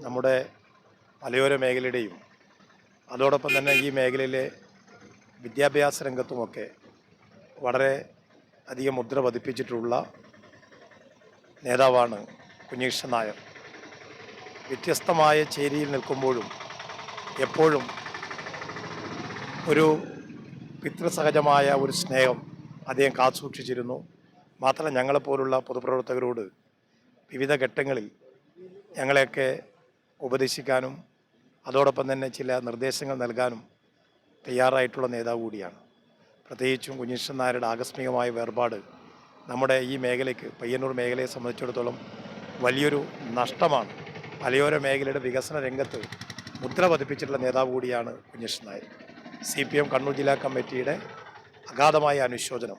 നമ്മുടെ മലയോര മേഖലയുടെയും അതോടൊപ്പം തന്നെ ഈ മേഖലയിലെ വിദ്യാഭ്യാസ രംഗത്തുമൊക്കെ വളരെ അധികം മുദ്ര പതിപ്പിച്ചിട്ടുള്ള നേതാവാണ് കുഞ്ഞികൃഷ്ണൻ നായർ. വ്യത്യസ്തമായ ചേരിയിൽ നിൽക്കുമ്പോഴും എപ്പോഴും ഒരു പിതൃസഹജമായ ഒരു സ്നേഹം അദ്ദേഹം കാത്തുസൂക്ഷിച്ചിരുന്നു. മാത്രമല്ല ഞങ്ങളെപ്പോലുള്ള പൊതുപ്രവർത്തകരോട് വിവിധ ഘട്ടങ്ങളിൽ ഞങ്ങളെയൊക്കെ ഉപദേശിക്കാനും അതോടൊപ്പം തന്നെ ചില നിർദ്ദേശങ്ങൾ നൽകാനും തയ്യാറായിട്ടുള്ള നേതാവ് കൂടിയാണ്. പ്രത്യേകിച്ചും കുഞ്ഞികൃഷ്ണൻ നായരുടെ ആകസ്മികമായ വേർപാട് നമ്മുടെ ഈ മേഖലയ്ക്ക് പയ്യന്നൂർ മേഖലയെ സംബന്ധിച്ചിടത്തോളം വലിയൊരു നഷ്ടമാണ്. മലയോര മേഖലയുടെ വികസന രംഗത്ത് മുദ്ര പതിപ്പിച്ചിട്ടുള്ള നേതാവ് കൂടിയാണ് Kunhikrishnan Nair. C P M Kannur ജില്ലാ കമ്മിറ്റിയുടെ അഗാധമായ അനുശോചനം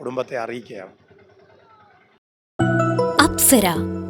കുടുംബത്തെ അറിയിക്കുകയാണ്. അപ്സര